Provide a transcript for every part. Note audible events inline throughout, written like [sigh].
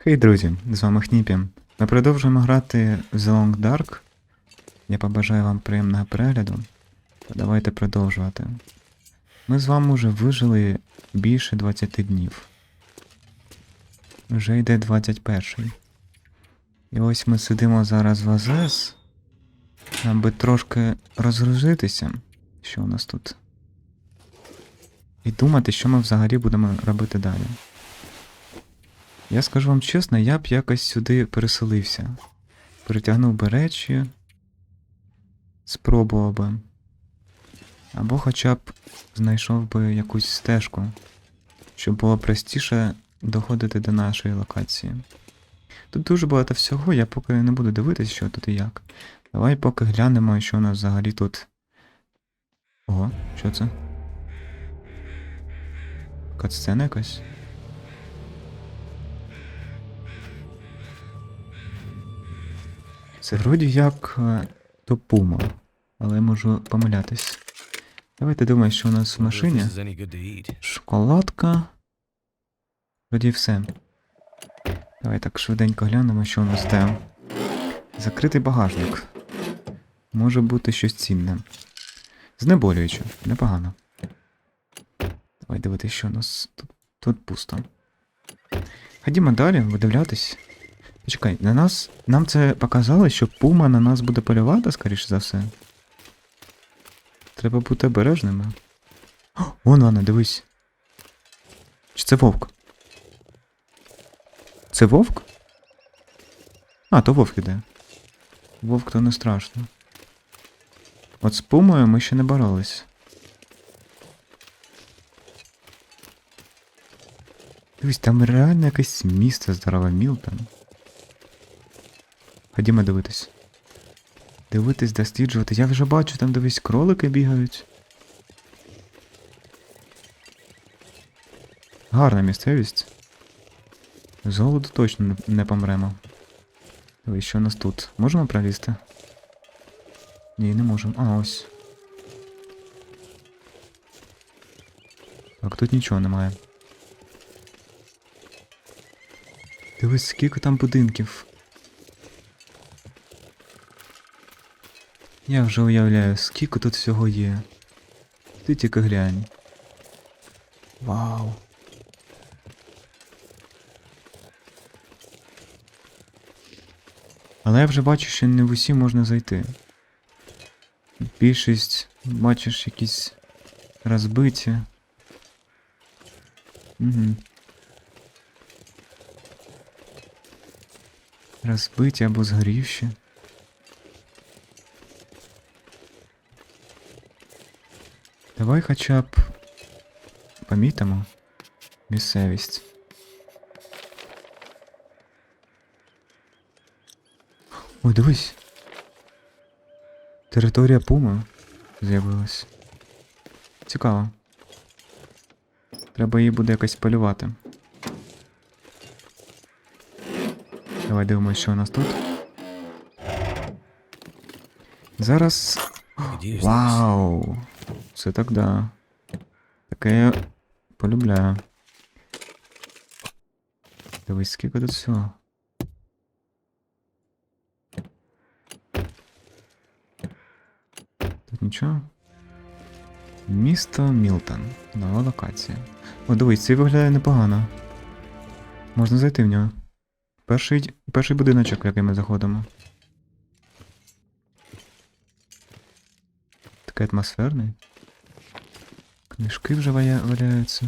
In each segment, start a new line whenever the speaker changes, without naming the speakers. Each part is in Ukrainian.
Хей, друзі, з вами Хніпі. Ми продовжуємо грати в The Long Dark. Я побажаю вам приємного перегляду. Давайте продовжувати. Ми з вами вже вижили більше 20 днів. Вже йде 21. І ось ми сидимо зараз в АЗС, аби трошки розгрузитися, що у нас тут. І думати, що ми взагалі будемо робити далі. Я скажу вам чесно, я б якось сюди переселився. Перетягнув би речі, спробував би. Або хоча б знайшов би якусь стежку, щоб було простіше доходити до нашої локації. Тут дуже багато всього, я поки не буду дивитися, що тут і як. Давай поки глянемо, що у нас взагалі тут. Ого, що це? Катсцена якась? Це вроді як е, то пума, але можу помилятись. Давайте думаємо, що у нас в машині. Шоколадка. Вроді все. Давай так швиденько глянемо, що у нас там. Закритий багажник. Може бути щось цінне. Знеболююче, непогано. Давай дивитися, що у нас тут, тут пусто. Ходімо далі, видивлятись. Почекай, на нас. Нам це показало, що пума на нас буде полювати, скоріше за все. Треба бути обережними. Вон вона, дивись. Чи це вовк? Це вовк? А, то вовк іде. Вовк то не страшно. От з пумою ми ще не боролись. Дивись, там реально якесь місце здорове Мілтон. Ходімо дивитись. Дивитись, досліджувати. Я вже бачу, там дивись, кролики бігають. Гарна місцевість. З голоду точно не- помремо. Дивись, що у нас тут? Можемо пролізти? Ні, не можемо. А, ось. Так, тут нічого немає. Дивись, скільки там будинків. Я вже уявляю, скільки тут всього є. Ти тільки глянь. Вау. Але я вже бачу, що не в усі можна зайти. Більшість, бачиш, якісь розбиті. Угу. Розбиті або згорівші. Давай хоча б помітимо місцевість. Ой, дивись. Територія Пуми з'явилась. Цікаво. Треба її буде якось полювати. Давай дивимося, що у нас тут. Зараз. Вау! Це так да. Таке я полюбляю. Дивись, скільки тут всього. Тут нічого. Місто Мілтон. Нова локація. О, дивись, цей виглядає непогано. Можна зайти в нього. Перший, перший будиночок, в який ми заходимо. Такий атмосферний. Книжки вже валяються.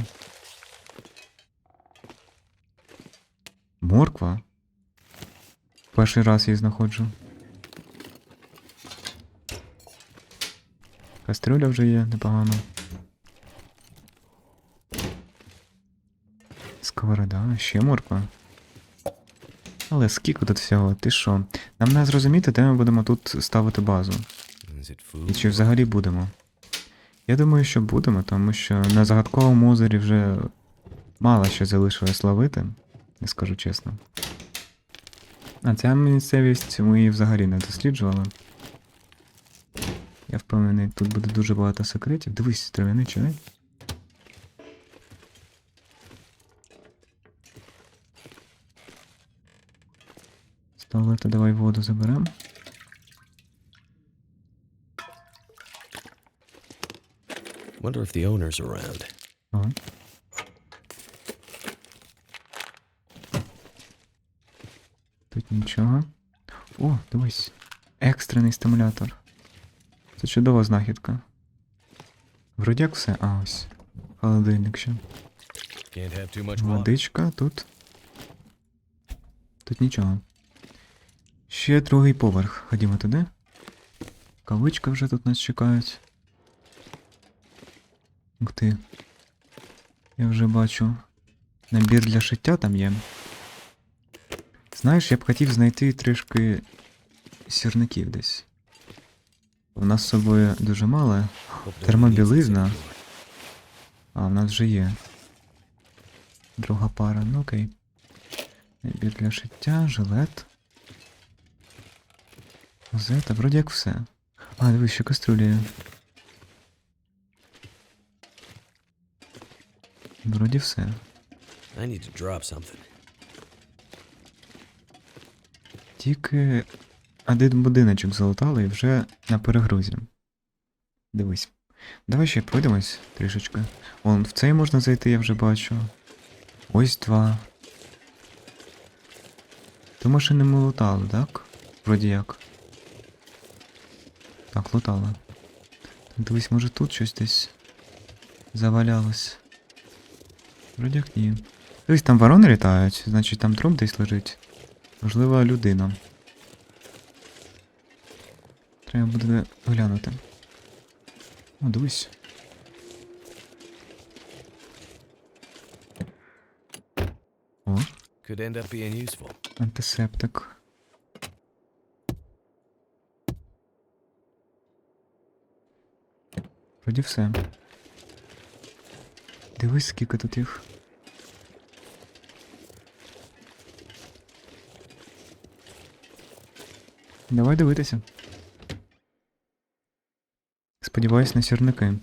Морква. Перший раз її знаходжу. Кастрюля вже є непогано. Сковорода, ще морква. Але скільки тут всього? Ти що? Нам не зрозуміти, де ми будемо тут ставити базу. І чи взагалі будемо? Я думаю, що будемо, тому що на загадковому озері вже мало що залишилось ловити, не скажу чесно. А ця місцевість ми її взагалі не досліджували. Я впевнений, тут буде дуже багато секретів. Дивись, трав'яний чай. туалету давай воду заберемо.
Wonder if the owner's around.
Ага. Тут нічого. О, дивись. Екстрений стимулятор. Це чудова знахідка. Вроді як все. А ось. Холодильник ще. Водичка тут. Тут нічого. Ще другий поверх. Ходімо туди. Кавичка вже тут нас чекають. Ух ти. Я вже бачу. Набір для шиття там є. Знаєш, я б хотів знайти трішки сірників десь. У нас з собою дуже мало, термобілизна. а в нас вже є. Друга пара, ну окей. Набір для шиття, жилет. Газета, вроді як все. А, дивись, ще кастрюля Вроді все.
I need to drop something.
Тільки один будиночок залутали і вже на перегрузі. Дивись. Давай ще пройдемось трішечки. Вон в цей можна зайти, я вже бачу. Ось два. То машини ми лутали, так? Вроді як. Так, лутали. Дивись, може тут щось десь завалялось. Вроді як ні. Дивись, там ворони літають, значить там труп десь лежить. Можливо, людина. Треба буде глянути. О, дивись. О, антисептик. Вроді все. Дивись, скільки тут їх. Давай дивитися. Сподіваюсь на сірники.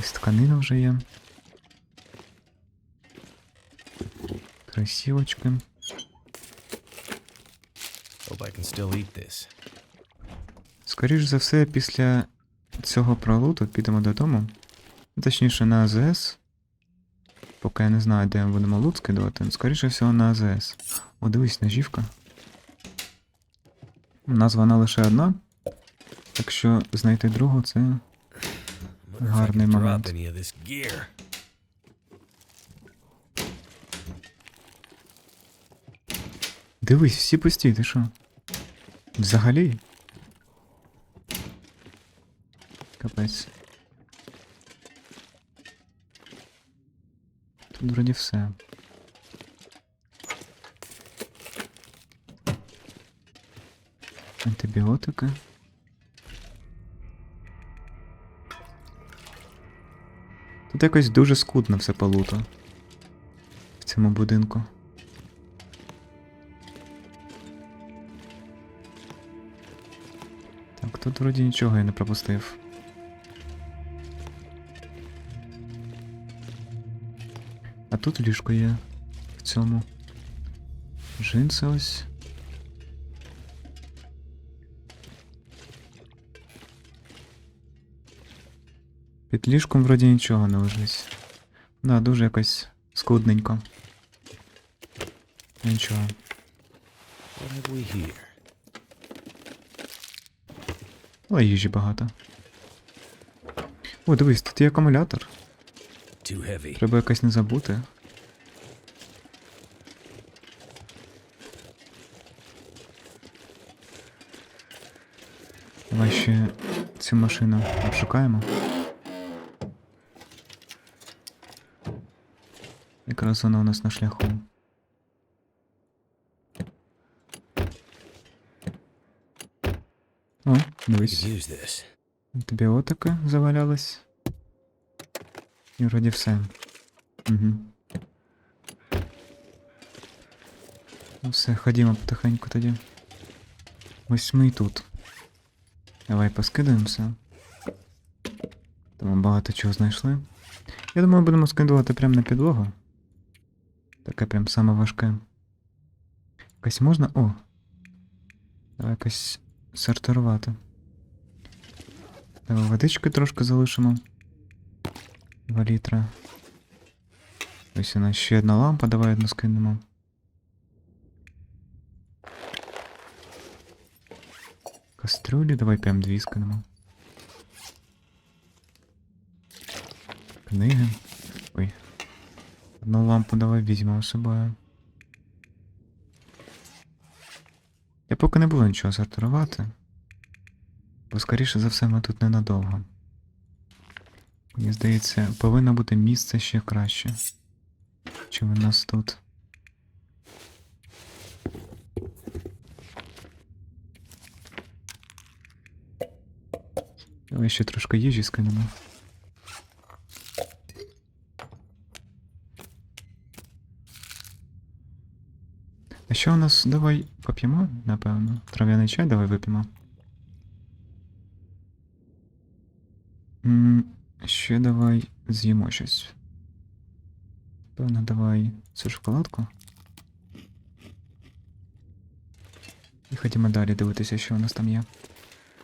Ось тканина вже є. Красивочки.
Hope I can still eat this.
Скоріш за все, після цього пролуту підемо додому. Точніше на АЗС. Поки я не знаю, де будемо лут скидувати. Скоріше всього на АЗС. О, дивись, ножівка. Назва вона лише одна. Так що знайти другу це. Гарний момент. Дивись, всі пусті, ти що? Взагалі? Капець. Тут вроді все. Антибіотики. Тут якось дуже скудно все по луту. В цьому будинку. Так, тут вроді нічого я не пропустив. А тут ліжко є в цьому. Джинси ось. Під ліжком вроді нічого не лежить. Да, дуже якось скудненько. Нічого. Але їжі багато. О, дивись, тут є акумулятор. Треба якось не забути. Давай ще цю машину обшукаємо. Якраз вона у нас на шляху. О,
We
дивись.
could use this.
Антибіотики завалялись. І вроді все. Угу. Ну все, ходімо потихеньку тоді. Ось ми і тут. Давай поскидаємося. Там багато чого знайшли. Я думаю, будемо скидувати прямо на підлогу. Таке прям саме важке. Якась можна. О! Давай якось сортувати. Давай водички трошки залишимо. Два літра. Ось у нас ще одна лампа, давай одну скинемо. Кастрюлі, давай прям дві скинемо. Книги. Одну лампу давай візьмемо з собою. Я поки не буду нічого сортувати. Бо скоріше за все ми тут ненадовго. Мені здається, повинно бути місце ще краще. Чим у нас тут. Давай ще трошки їжі скинемо. Що у нас? Давай поп'ємо, напевно. Трав'яний чай давай вип'ємо. Ще давай з'їмо щось. Певно, давай цю шоколадку. І ходімо далі дивитися, що у нас там є.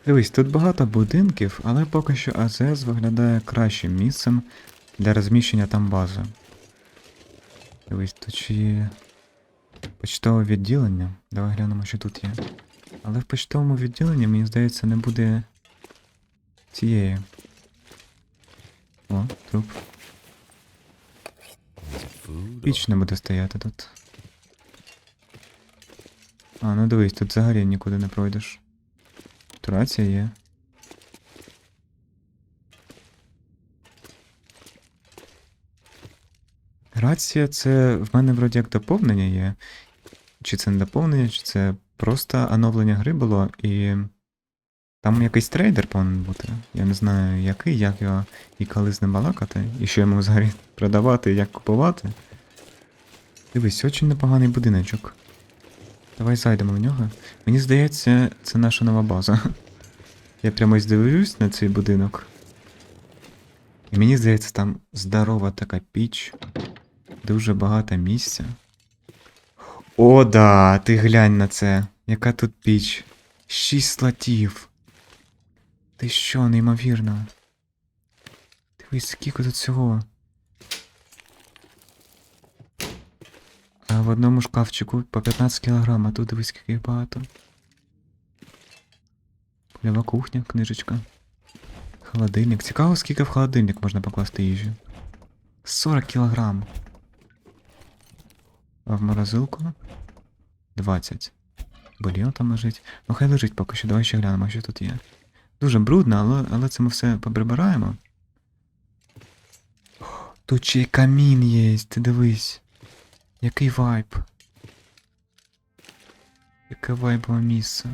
Дивись, тут багато будинків, але поки що АЗС виглядає кращим місцем для розміщення там бази. Дивись, тут ще є почтове відділення. Давай глянемо, що тут є. Але в почтовому відділенні, мені здається, не буде цієї. О, труп. Піч не буде стояти тут. А, ну дивись, тут взагалі нікуди не пройдеш. Тут рація є. Рація це в мене вроді як доповнення є. Чи це не доповнення, чи це просто оновлення гри було, і там якийсь трейдер повинен бути. Я не знаю який, як його і коли з ним балакати, і що йому взагалі продавати, як купувати. Дивись, очень непоганий будиночок. Давай зайдемо в нього. Мені здається, це наша нова база. Я прямо ось дивлюсь на цей будинок. І мені здається, там здорова така піч. Дуже багато місця. О, да, ти глянь на це. Яка тут піч. Шість слотів. Ти що, неймовірно. Дивись, скільки тут всього. А в одному шкафчику по 15 кг, а тут дивись, скільки багато. Польова кухня, книжечка. Холодильник. Цікаво, скільки в холодильник можна покласти їжі. 40 кг. В морозилку 20. Бульйон там лежить. Ну хай лежить поки що, давай ще глянемо, що тут є. Дуже брудно, але, але це ми все поприбираємо. Тут ще й камін є, ти дивись. Який вайб. Яке вайбове місце.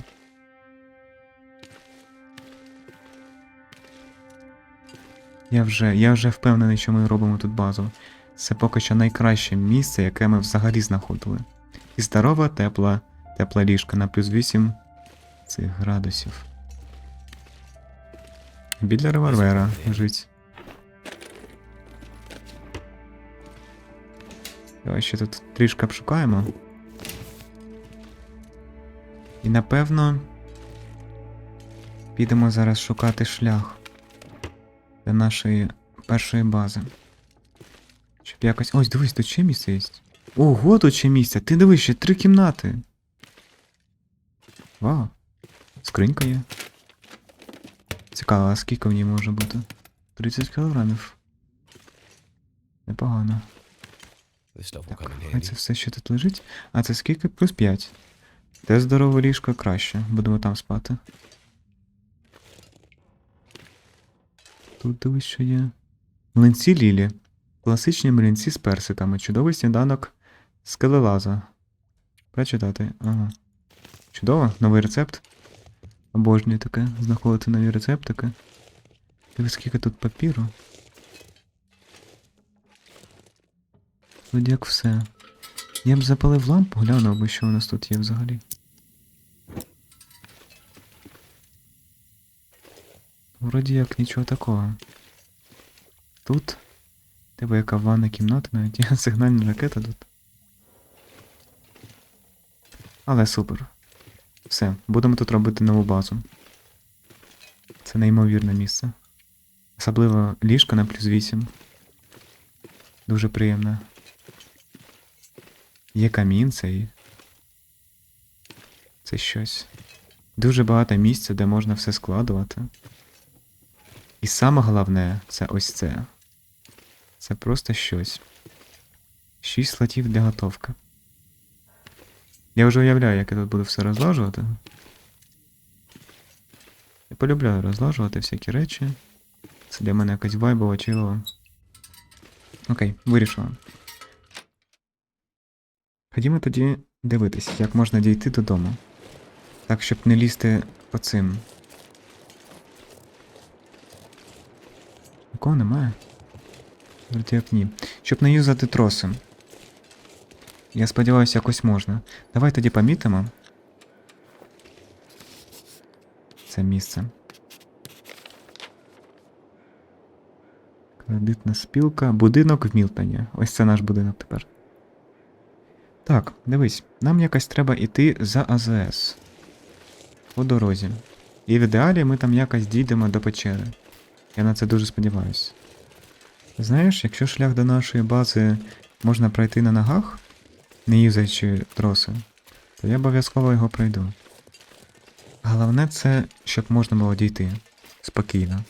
Я вже, я вже впевнений, що ми робимо тут базу. Це поки що найкраще місце, яке ми взагалі знаходили. І здорова, тепла, тепла ліжка на плюс 8 цих градусів. Біля револьвера лежить. Давай ще тут трішки обшукаємо. І напевно. Підемо зараз шукати шлях для нашої першої бази. Щоб якось. Ось, дивись, тут ще місце є. Ого, тут ще місце. Ти дивись, ще три кімнати. Вау. Скринька є. Цікаво, а скільки в ній може бути? 30 кілограмів. Непогано. Так, а це все, що тут лежить. А це скільки? Плюс 5. Де здорове ліжко краще. Будемо там спати. Тут дивись, що є. Млинці Лілі. Класичні млинці з персиками. Чудовий сніданок скелелаза. Прочитати. Ага. Чудово, новий рецепт. Обожнюю таке. Знаходити нові рецептики. Дивись, скільки тут папіру. Тут як все. Я б запалив лампу, глянув би, що у нас тут є взагалі. Вроді як нічого такого. Тут. Тебе яка ванна кімната, навіть сигнальна ракета тут. Але супер. Все, будемо тут робити нову базу. Це неймовірне місце. Особливо ліжко на плюс 8. Дуже приємно. Є камін цей. Це щось. Дуже багато місця, де можна все складувати. І саме головне це ось це. Це просто щось. Шість слотів для готовки. Я вже уявляю, як я тут буду все розлажувати. Я полюбляю розлажувати всякі речі. Це для мене якась вайбова чилова. Окей, вирішила. Ходімо тоді дивитись, як можна дійти додому. Так, щоб не лізти по цим. Нікого немає. Вроді. Щоб не юзати троси. Я сподіваюся, якось можна. Давай тоді помітимо. Це місце. Кредитна спілка. Будинок в Мілтоні. Ось це наш будинок тепер. Так, дивись, нам якось треба йти за АЗС. По дорозі. І в ідеалі ми там якось дійдемо до печери. Я на це дуже сподіваюся. Знаєш, якщо шлях до нашої бази можна пройти на ногах, не юзаючи троси, то я обов'язково його пройду. Головне це, щоб можна було дійти спокійно.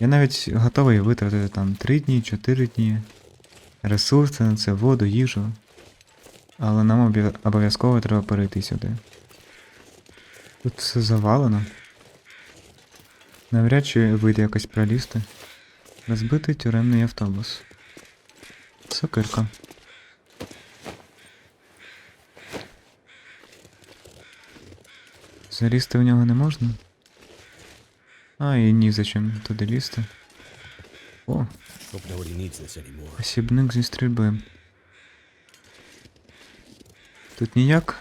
Я навіть готовий витратити там 3 дні, 4 дні, ресурси на це, воду, їжу. Але нам обов'язково треба перейти сюди. Тут все завалено. Навряд чи вийде якось пролізти. Розбитий тюремний автобус. Сокирка. Залізти в нього не можна? А, і ні зачем туди лізти. О, посібник зі стрільби. Тут ніяк.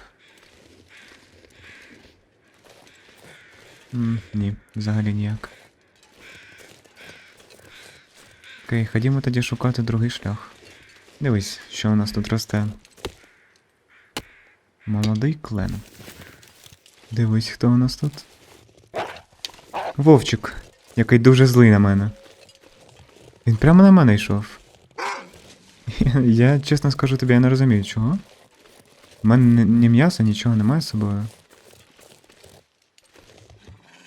М, ні, взагалі ніяк. Окей, ходімо тоді шукати другий шлях. Дивись, що у нас тут росте. Молодий клен. Дивись, хто у нас тут. Вовчик, який дуже злий на мене. Він прямо на мене йшов. [laughs] Я, чесно скажу тобі, я не розумію, чого. У мене ні м'яса, нічого немає з собою.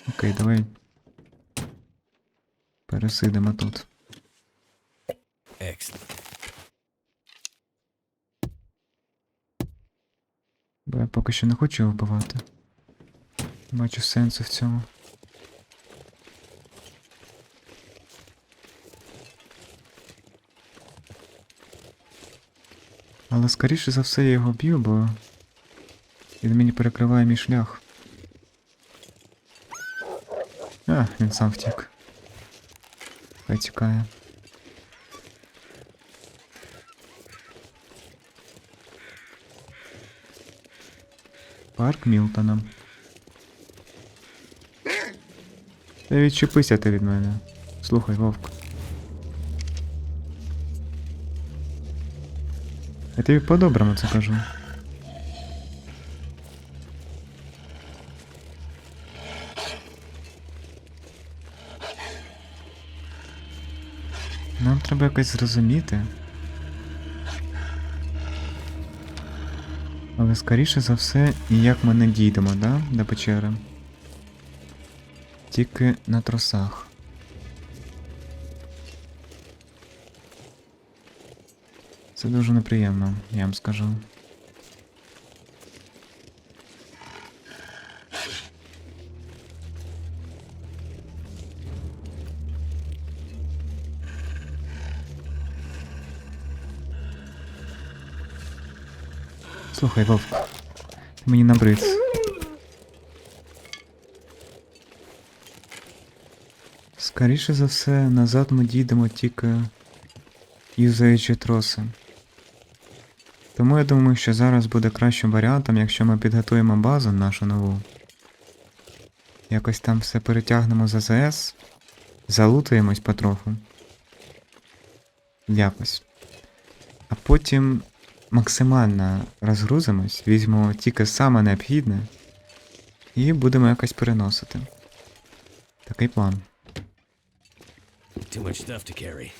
Окей, давай. Пересидимо тут.
Excellent.
Бо я поки що не хочу його вбивати. Бачу сенсу в цьому. Але скоріше за все я його б'ю, бо він мені перекриває мій шлях. А, він сам втік. Хай тікає. Парк Мілтона. Та відчепися ти від мене. Слухай, вовк. Я тобі по-доброму це кажу. Нам треба якось зрозуміти. Але скоріше за все, як ми не дійдемо, да? До печери. Тільки на тросах. Це дуже неприємно, я вам скажу. Слухай, Вовк, ти мені набриз. Скоріше за все, назад ми дійдемо тільки юзаючи троси. Тому я думаю, що зараз буде кращим варіантом, якщо ми підготуємо базу нашу нову. Якось там все перетягнемо з АЗС, залутаємось потроху. Якось. А потім максимально розгрузимось, візьмемо тільки саме необхідне і будемо якось переносити. Такий план.
Too much stuff to carry.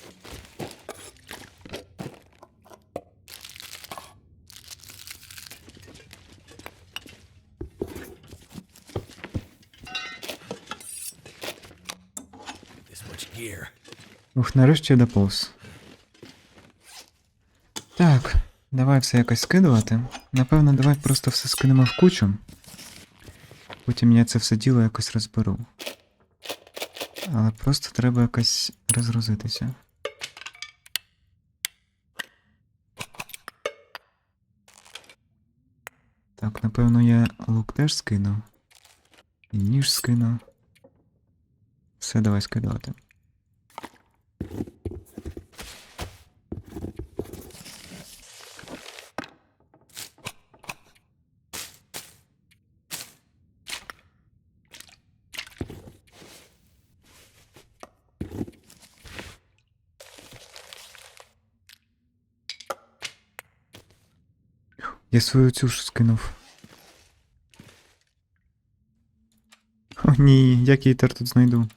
Ух, нарешті я доповз. Так, давай все якось скидувати. Напевно, давай просто все скинемо в кучу. Потім я це все діло якось розберу. Але просто треба якось розгрузитися. Так, напевно, я лук теж скину. І ніж скину. Все, давай скидувати. Я свою цю ж скинув. О, ні, я тепер тут знайду.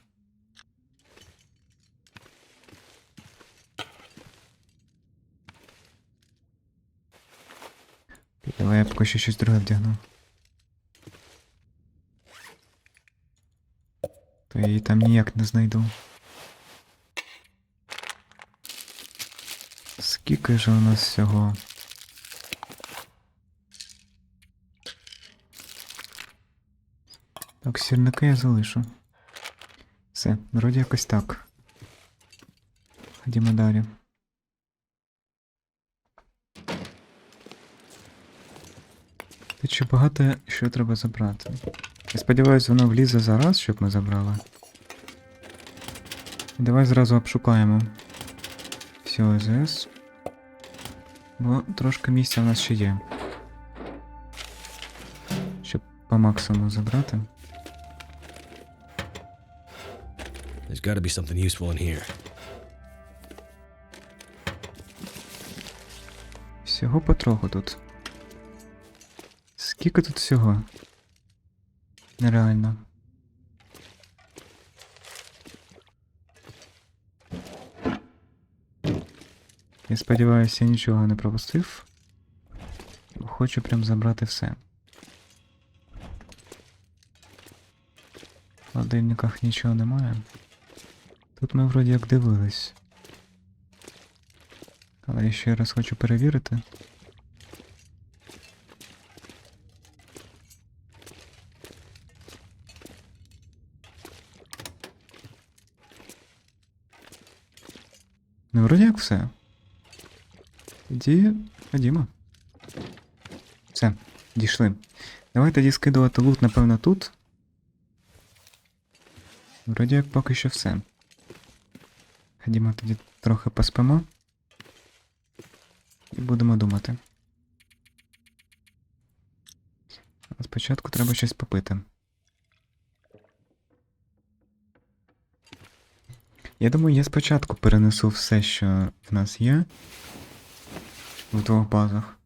Давай я поки що щось друге вдягну. То я її там ніяк не знайду. Скільки ж у нас всього? Так, сірники я залишу. Все, вроді якось так. Ходімо далі. Та чи багато що треба забрати? Я сподіваюся, воно влізе зараз, щоб ми забрали. Давай зразу обшукаємо. Все, ОЗС. Бо трошки місця в нас ще є. Щоб по максимуму забрати.
Got to be something useful in here.
Всього потроху тут. Скільки тут всього? Нереально. Я сподіваюся, я нічого не пропустив. Хочу прям забрати все. В холодильниках нічого немає. Тут ми вроді як дивились. Але я ще раз хочу перевірити. Ну, вроді як все. Тоді ходімо. Все, дійшли. Давай тоді скидувати лут, напевно, тут. Вроді як поки що все. Ходімо тоді трохи поспимо. І будемо думати. Спочатку треба щось попити. Я думаю, я спочатку перенесу все, що в нас є в двох базах.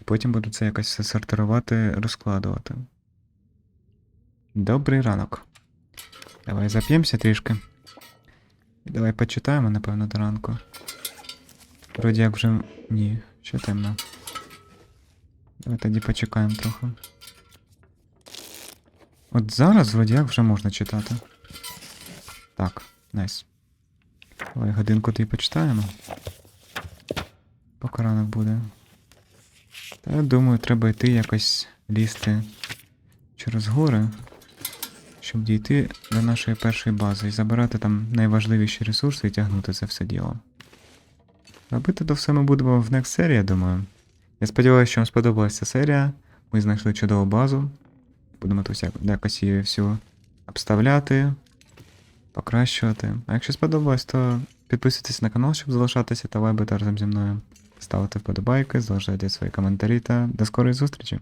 І потім буду це якось все сортирувати, розкладувати. Добрий ранок. Давай зап'ємося трішки. Давай почитаємо, напевно, до ранку. Вроді як вже. Ні, ще темно. Давай тоді почекаємо трохи. От зараз вроді як вже можна читати. Так, найс. Давай годинку ти почитаємо. Поки ранок буде. Та я думаю, треба йти якось лізти через гори, щоб дійти до нашої першої бази і забирати там найважливіші ресурси і тягнути це все діло. Робити то все ми будемо в next серії, думаю. Я сподіваюся, що вам сподобалася серія. Ми знайшли чудову базу. Будемо тут як- якось її всю обставляти, покращувати. А якщо сподобалось, то підписуйтесь на канал, щоб залишатися та вайбити разом зі мною. Ставте вподобайки, залишайте свої коментарі та до скорої зустрічі!